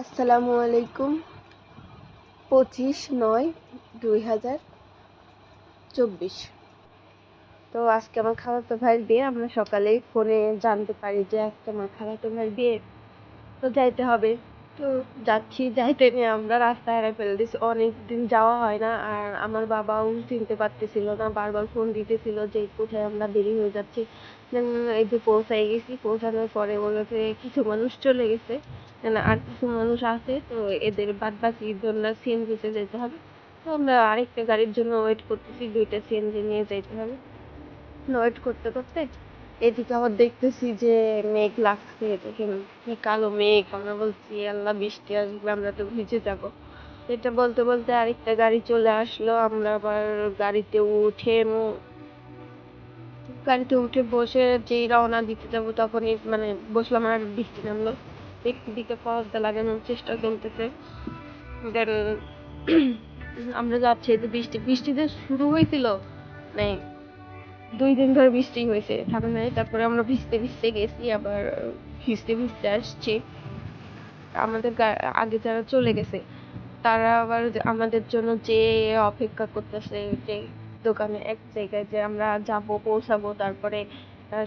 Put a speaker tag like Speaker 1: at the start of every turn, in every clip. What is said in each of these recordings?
Speaker 1: আসসালামু আলাইকুম। পঁচিশ নয় দুই হাজার চব্বিশ। তো আজকে আমার খালাতো ভাইয়ের বিয়ে, আমরা সকালেই ফোনে জানতে পারি যে আজকে আমার খালাতো ভাইয়ের বিয়ে। তো যাইতে হবে। তো যাচ্ছি, যাইতে নিয়ে আমরা রাস্তা হারাই ফেলে দিছি অনেক দিন যাওয়া হয় না আর আমার বাবাও চিনতে পারতেছিল না, বারবার ফোন দিতেছিল যে কোথায় আমরা দেরি হয়ে যাচ্ছি। এই যে পৌঁছাই গেছি। পৌঁছানোর পরে বলেছে কিছু মানুষ চলে গেছে। আর কিছু মানুষ আছে, তো এদের বাদ বাকির জন্য সিএনজিতে যেতে হবে। তো আমরা আরেকটা গাড়ির জন্য ওয়েট করতেছি, দুইটা সিএনজি নিয়ে যাইতে হবে। ওয়েট করতে করতে এদিকে আবার দেখতেছি যে মেঘ লাগছে, দেখেন কালো মেঘ, আমরা বলছি, আল্লাহ, বৃষ্টি আসবে, আমরা তো ভিজে যাব। এটা বলতে বলতে আরেকটা গাড়ি চলে আসলো, আমরা আবার গাড়িতে উঠে গাড়িতে উঠে বসে যেই রওনা দিতে যাব, তখনই মানে বসলাম আর বৃষ্টি নামলো। একটু দিকে পর্দা লাগানোর চেষ্টা চলতেছে। দেন আমরা যাচ্ছি যে বৃষ্টি। বৃষ্টি যে শুরু হয়েছিল মানে দুই দিন ধরে বৃষ্টি হয়েছে থামে নাই। তারপরে আমরা ভিজতে ভিজতে গেছি, আবার ভিজতে ভিজতে আসছি। আমাদের আগে যারা চলে গেছে, তারা আবার আমাদের জন্য যে অপেক্ষা করতেছে, যে দোকানে এক জায়গায় যে আমরা যাব, পৌঁছাবো, তারপরে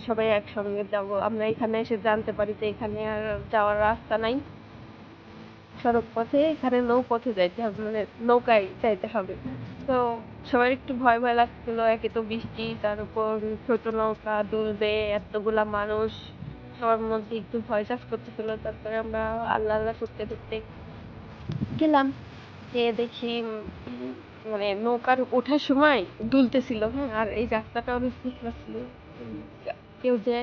Speaker 1: সবাই একসঙ্গে যাব। আমরা এখানে এসে জানতে পারি যে এখানে আর যাওয়ার রাস্তা নাই। সড়ক পথে, এখানে নৌ পথে যাইতে হবে মানে নৌকায় যাইতে হবে। তো সবার একটু ভয় ভয় লাগছিল, একে তো বৃষ্টি, তার উপর ছোট নৌকা দুলবে এতগুলা মানুষ। সবার মধ্যে একটু ভয় কাজ করতেছিল, তারপরে আমরা আল্লাহ আল্লাহ করতে করতে গেলাম। গিয়ে দেখি মানে নৌকার ওঠার সময় দুলতেছিল হ্যাঁ আর এই রাস্তাটা অনেক ছিল কেউ যে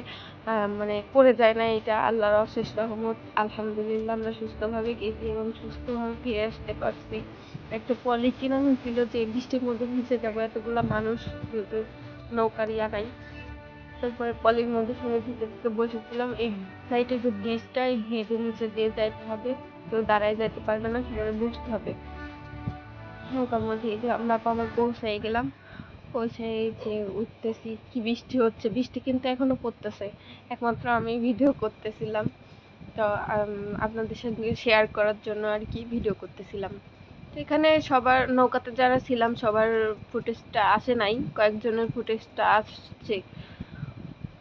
Speaker 1: মানে পড়ে যায় না, এটা আল্লাহর অশেষ রহমত। আলহামদুলিল্লাহ, আমরা সুস্থভাবে গেছি এবং সুস্থভাবে ফিরে আসতে পারছি। একটা পলিথিন ছিল যে বৃষ্টির মধ্যে ভিজে যাব। এতগুলা মানুষ যেহেতু নৌকার ইয়া নাই। তারপরে পলির মধ্যে শুনে ভিজে ভিজে বসেছিলাম। এই সাইডে যে ব্রিজটা এই ব্রিজের নিচে দিয়ে যাইতে হবে। কেউ দাঁড়ায় যাইতে পারবে না, সেখানে বসতে হবে। নৌকার মধ্যে যে আমরা আবার পৌঁছাই গেলাম পৌঁছে যে উঠতেছি, কি বৃষ্টি হচ্ছে? বৃষ্টি কিন্তু এখনও পড়তেছে। একমাত্র আমি ভিডিও করতেছিলাম। তো আপনাদের সঙ্গে শেয়ার করার জন্য আর কি ভিডিও করতেছিলাম। তো এখানে সবার নৌকাতে যারা ছিলাম, সবার ফুটেজটা আসে নাই। কয়েকজনের ফুটেজটা আসছে।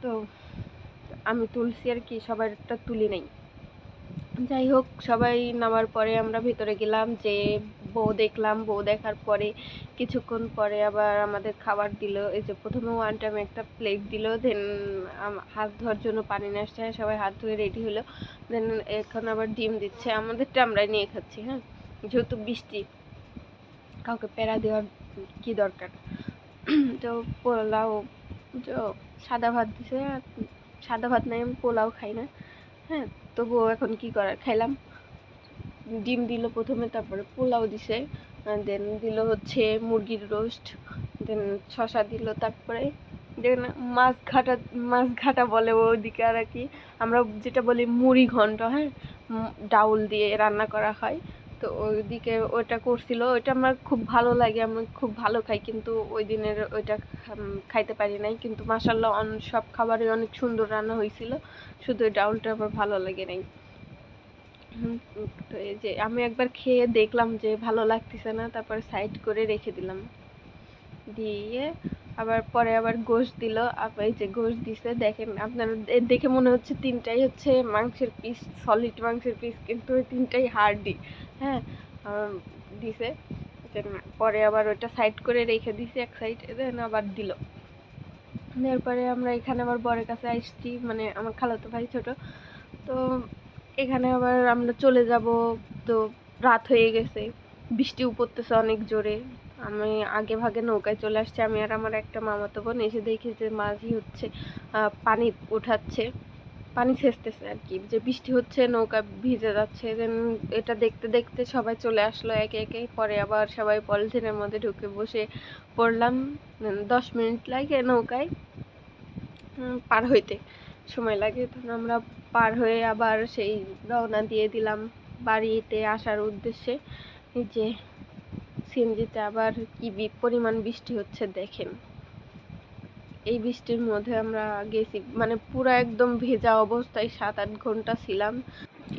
Speaker 1: তো, আমি তুলছি আর কি সবারটা তুলি নাই। যাই হোক, সবাই নামার পরে আমরা ভেতরে গেলাম যে বউ দেখলাম, বউ দেখার পরে কিছুক্ষণ পরে আবার আমাদের খাবার দিল। এই যে প্রথমে ওয়ান টাইম একটা প্লেট দিল দেন হাত ধোয়ার জন্য পানি নিয়ে আসছে। সবাই হাত ধুয়ে রেডি হলো। দেন এখন আবার ডিম দিচ্ছে। আমাদেরটা আমরাই নিয়ে খাচ্ছি হ্যাঁ? যেহেতু বৃষ্টি, কাউকে প্যারা দেওয়ার কি দরকার? তো পোলাও, তো সাদা ভাত দিছে সাদা ভাত নাই, আমি পোলাও খাই না হ্যাঁ? তবুও এখন কি করার? খাইলাম। ডিম দিল প্রথমে, তারপরে পোলাও দিছে দেন দিল হচ্ছে মুরগির রোস্ট দেন শশা দিল, তারপরে দেন মাছ ঘাটা মাছ ঘাটা বলে ওদিকে আর কি। আমরা যেটা বলি মুড়ি ঘন্ট হ্যাঁ? ডাউল দিয়ে রান্না করা হয়। তো ওইদিকে ওইটা করছিল, ওইটা আমার খুব ভালো লাগে, আমি খুব ভালো খাই, কিন্তু ওই দিনের ওইটা খাইতে পারি নাই। কিন্তু মাসাল্লাহ সব খাবারই অনেক সুন্দর রান্না হয়েছিল শুধু ওই ডাউলটা আমার ভালো লাগে নাই। এই যে আমি একবার খেয়ে দেখলাম যে ভালো লাগতেছে না, তারপর সাইড করে রেখে দিলাম। দিয়ে আবার পরে আবার গোশ দিল। এই যে গোশ দিছে, দেখেন আপনারা দেখে মনে হচ্ছে তিনটাই হচ্ছে মাংসের পিস সলিড মাংসের পিস কিন্তু ওই তিনটাই হার্ডি হ্যাঁ? দিছে। পরে আবার ওটা সাইড করে রেখে দিছি এক সাইড দেন আবার দিল। দেওয়ার পরে আমরা এখানে আবার বরের কাছে আসছি মানে আমার খালাতো ভাই ছোট। তো এখানে আবার আমরা চলে যাব। তো রাত হয়ে গেছে বৃষ্টিও পড়তেছে অনেক জোরে। আমি আগে ভাগে নৌকায় চলে আসছি, আমি আর আমার একটা মামাতো বোন এসে দেখি যে মাঝি হচ্ছে পানি উঠাচ্ছে। পানি ছেঁচতেছে আর কি, যে বৃষ্টি হচ্ছে, নৌকা ভিজে যাচ্ছে। দেন এটা দেখতে দেখতে সবাই চলে আসলো একে একে। পরে আবার সবাই পলিথিনের মধ্যে ঢুকে বসে পড়লাম। দশ মিনিট লাগে নৌকায় পার হইতে। সময় লাগে, তখন আমরা পার হয়ে আবার সেই রওনা দিয়ে দিলাম বাড়িতে আসার উদ্দেশ্যে। যে সিএনজিতে আবার কি পরিমাণ বৃষ্টি হচ্ছে দেখেন। এই বৃষ্টির মধ্যে আমরা গেছি মানে পুরো একদম ভেজা অবস্থায় সাত আট ঘণ্টা ছিলাম।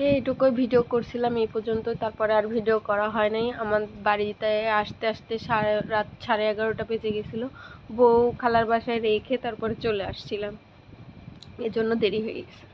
Speaker 1: এইটুকুই ভিডিও করছিলাম, এই পর্যন্ত। তারপরে আর ভিডিও করা হয় নাই। আমার বাড়িতে আসতে আসতে সাড়ে রাত সাড়ে এগারোটা বেজে গেছিল। বউ খালার বাসায় রেখে তারপরে চলে আসছিলাম। এজন্য দেরি হয়ে গেছে।